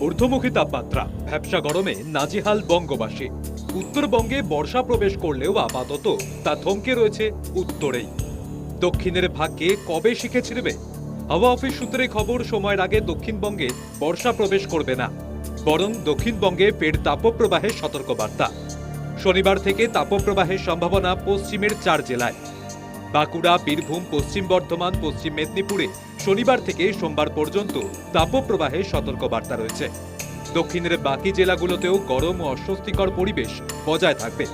ঊর্ধ্বমুখী তাপমাত্রা, ভ্যাবসা গরমে নাজিহাল বঙ্গবাসী। উত্তরবঙ্গে বর্ষা প্রবেশ করলেও আপাতত তা থমকে রয়েছে উত্তরেই। দক্ষিণের ভাগ্যে কবে শিখে ছিড়বে? হাওয়া অফিস সূত্রে খবর, সময়ের আগে দক্ষিণবঙ্গে বর্ষা প্রবেশ করবে না। বরং দক্ষিণবঙ্গে ফের তাপপ্রবাহের সতর্কবার্তা। শনিবার থেকে তাপপ্রবাহের সম্ভাবনা পশ্চিমের চার জেলায়। বাঁকুড়া, বীরভূম, পশ্চিম বর্ধমান, পশ্চিম মেদিনীপুরে শনিবার থেকে সোমবার পর্যন্ত তাপপ্রবাহের সতর্কবার্তা রয়েছে। দক্ষিণের বাকি জেলাগুলোতেও গরম ও অস্বস্তিকর পরিবেশ বজায় থাকবে।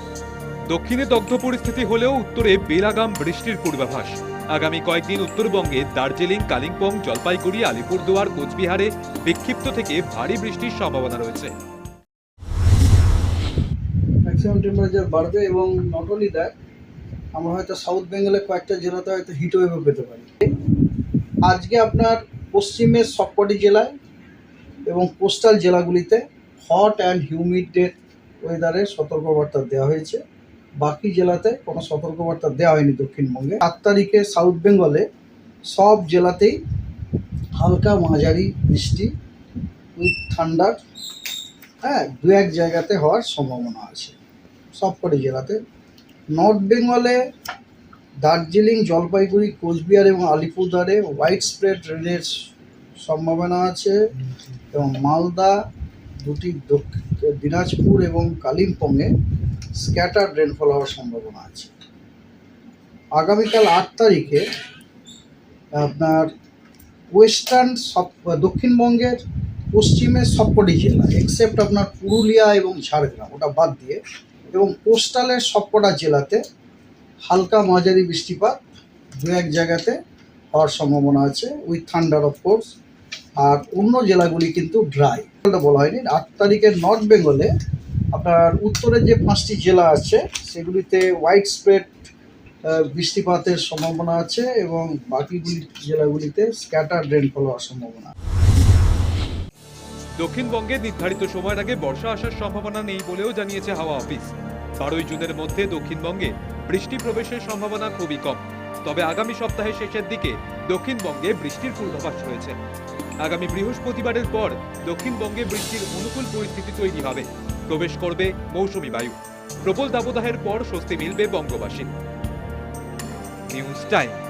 দক্ষিণে দগ্ধ পরিস্থিতি হলেও উত্তরে বেলাগাম বৃষ্টির পূর্বাভাস। আগামী কয়েকদিন উত্তরবঙ্গে দার্জিলিং, কালিম্পং, জলপাইগুড়ি, আলিপুরদুয়ার, কোচবিহারে বিক্ষিপ্ত থেকে ভারী বৃষ্টির সম্ভাবনা রয়েছে। ম্যাক্সিমাম টেম্পারেচার বাড়বে এবং নট অনলি দ্যাট আমরা হয়তো সাউথ বেঙ্গলে কয়েকটা জেলাতে হয়তো হিট ওয়েভও পেতে পারি। আজকে আপনার পশ্চিমের সবকটি জেলায় এবং কোস্টাল জেলাগুলিতে হট অ্যান্ড হিউমিডের ওয়েদারের সতর্কবার্তা দেওয়া হয়েছে। বাকি জেলাতে কোনো সতর্কবার্তা দেওয়া হয়নি দক্ষিণবঙ্গে। সাত তারিখে সাউথ বেঙ্গলে সব জেলাতেই হালকা মাঝারি বৃষ্টি উইথ ঠান্ডার হ্যাঁ দু এক জায়গাতে হওয়ার সম্ভাবনা আছে। সবকটি জেলাতে নর্থ বেঙ্গলে দার্জিলিং, জলপাইগুড়ি, কোচবিহার এবং আলিপুরদুয়ারে হোয়াইট স্প্রেড রেনের সম্ভাবনা আছে এবং মালদা দুটি দিনাজপুর এবং কালিম্পংয়ে স্ক্যাটার রেনফল হওয়ার সম্ভাবনা আছে। আগামীকাল আট তারিখে আপনার ওয়েস্টার্ন সব, দক্ষিণবঙ্গের পশ্চিমের সবকটি জেলা এক্সেপ্ট আপনার পুরুলিয়া এবং ঝাড়গ্রাম, ওটা বাদ দিয়ে এবং কোস্টালের সবকটা জেলাতে হালকা মাঝারি বৃষ্টিপাত দু এক জায়গাতে হওয়ার সম্ভাবনা আছে উইথ থান্ডার কোর্স আর অন্য জেলাগুলি কিন্তু ড্রাই বলা হয়নি আট তারিখের নর্থ বেঙ্গলে আপনার উত্তরের যে পাঁচটি জেলা আছে, সেগুলিতে হোয়াইট স্প্রেড বৃষ্টিপাতের সম্ভাবনা আছে এবং বাকিগুলি জেলাগুলিতে স্ক্যাটার রেনফল হওয়ার সম্ভাবনা। দক্ষিণবঙ্গে নির্ধারিত সময়ের আগে বর্ষা আসার সম্ভাবনা নেই বলেও জানিয়েছে হাওয়া অফিস। বারোই জুনের মধ্যে দক্ষিণবঙ্গে বৃষ্টি প্রবেশের সম্ভাবনা খুবই কম। তবে আগামী সপ্তাহের শেষের দিকে দক্ষিণবঙ্গে বৃষ্টির পূর্বাভাস রয়েছে। আগামী বৃহস্পতিবারের পর দক্ষিণবঙ্গে বৃষ্টির অনুকূল পরিস্থিতি তৈরি হবে। প্রবেশ করবে মৌসুমী বায়ু। প্রবল দাবদাহের পর স্বস্তি মিলবে বঙ্গবাসী নিউজ টাইম।